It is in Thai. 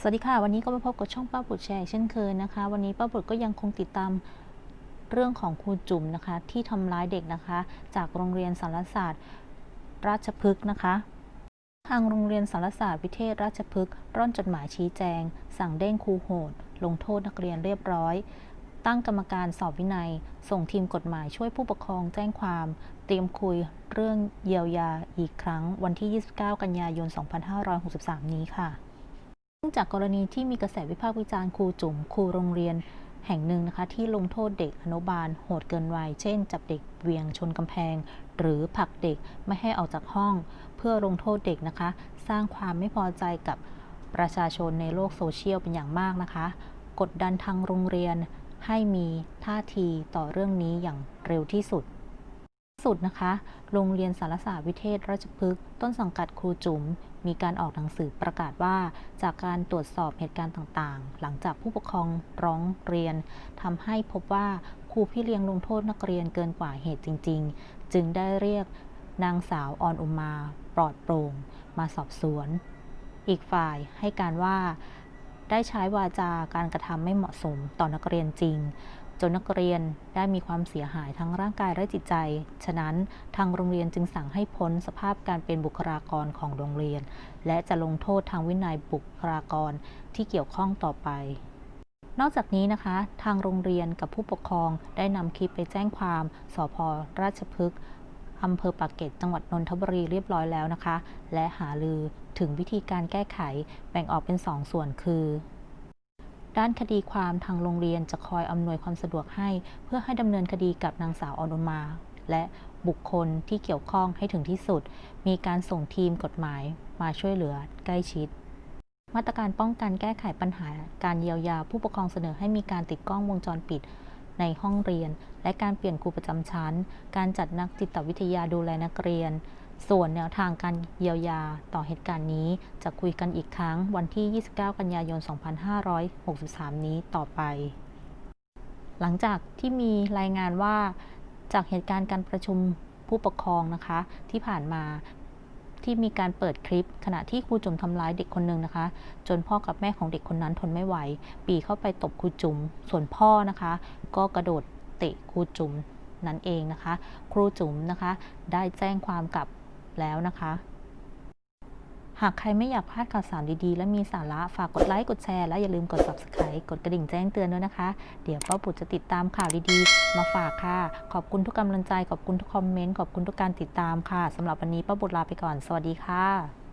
สวัสดีค่ะ วันนี้ก็มาพบกับช่องป้าบุตรแชร์เช่นเคยนะคะ วันนี้ป้าบุตรก็ยังคงติดตามเรื่องของครูจุ๋มนะคะ ที่ทำร้ายเด็กนะคะ จากโรงเรียนสารศาสตร์ราชพฤกษ์นะคะ ทางโรงเรียนสารศาสตร์วิเทศราชพฤกษ์ร่อนจดหมายชี้แจง สั่งเด้งครูโหด ลงโทษนักเรียนเรียบร้อย ตั้งกรรมการสอบวินัย ส่งทีมกฎหมายช่วยผู้ปกครองแจ้งความ เตรียมคุยเรื่องเยียวยาอีกครั้ง วันที่ 29 กันยายน 2563 นี้ค่ะเนื่อ งจากกรณีที่มีกระแสวิพากษ์วิจารณ์ครูจุ๋มครูโรงเรียนแห่งหนึ่งนะคะ ที่ลงโทษเด็กอนุบาลโหดเกินวัย เช่น จับเด็กเวียงชนกำแพง หรือผลักเด็กไม่ให้ออกจากห้อง เพื่อลงโทษเด็กนะคะ สร้างความไม่พอใจกับประชาชนในโลกโซเชียลเป็นอย่างมากนะคะ กดดันทางโรงเรียนให้มีท่าทีต่อเรื่องนี้อย่างเร็วที่สุด สุดนะคะ โรงเรียนสารศาสตร์วิเทศราชพฤกษ์ต้นสังกัดครูจุ๋ม มีการออกหนังสือประกาศว่า จากการตรวจสอบเหตุการณ์ต่างๆ หลังจากผู้ปกครองร้องเรียนทำให้พบว่าครูพี่เลี้ยงลงโทษนักเรียนเกินกว่าเหตุจริง ๆ จึงได้เรียกนางสาวออนอุมา ปลอดโปร่ง มาสอบสวน อีกฝ่ายให้การว่าได้ใช้วาจาการกระทำไม่เหมาะสมต่อนักเรียนจริง จนนักเรียนได้มีความเสียหายทั้งร่างกายและจิตใจ ฉะนั้นทางโรงเรียนจึงสั่งให้พ้นสภาพการเป็นบุคลากรของโรงเรียน และจะลงโทษทางวินัยบุคลากรที่เกี่ยวข้องต่อไปนอกจากนี้นะคะ ทางโรงเรียนกับผู้ปกครองได้นำคลิปไปแจ้งความสพราชพฤกษ์อำเภอปากเกร็ดจังหวัดนนทบุรีเรียบร้อยแล้วนะคะ และหาลือถึงวิธีการแก้ไขแบ่งออกเป็นสองส่วนคือ ด้านคดีความทางโรงเรียนจะคอยอำนวยความสะดวกให้ เพื่อให้ดำเนินคดีกับนางสาวอนุมา และบุคคลที่เกี่ยวข้องให้ถึงที่สุด มีการส่งทีมกฎหมายมาช่วยเหลือใกล้ชิด มาตรการป้องกันแก้ไขปัญหา การเยียวยาผู้ปกครองเสนอให้มีการติดกล้องวงจรปิด ในห้องเรียน และการเปลี่ยนครูประจำชั้น การจัดนักจิตวิทยาดูแลนักเรียน ส่วนแนวทางการเยียวยาต่อเหตุการณ์นี้จะคุยกันอีกครั้งวันที่ 29 กันยายน 2563 นี้ต่อไป หลังจากที่มีรายงานว่าจากเหตุการณ์การประชุมผู้ปกครองนะคะ ที่ผ่านมาที่มีการเปิดคลิป ขณะที่ครูจุ๋มทำร้ายเด็กคนหนึ่งนะคะ จนพ่อกับแม่ของเด็กคนนั้นทนไม่ไหว ปีเข้าไปตบครูจุ๋มส่วนพ่อนะคะ ก็กระโดดเตะครูจุ๋มนั่นเองนะคะ ครูจุ๋มนะคะ ได้แจ้งความกับ แล้วนะคะ หากใครไม่อยากพลาดข่าวสารดีๆ และมีสาระฝากกดไลค์กดแชร์และอย่าลืมกด subscribe กดกระดิ่งแจ้งเตือนด้วยนะคะ เดี๋ยวป้าปุดจะติดตามข่าวดีๆ มาฝากค่ะ ขอบคุณทุกกำลังใจขอบคุณทุกคอมเมนต์ขอบคุณทุกการติดตามค่ะสำหรับวันนี้ป้าบุตรลาไปก่อน สวัสดีค่ะ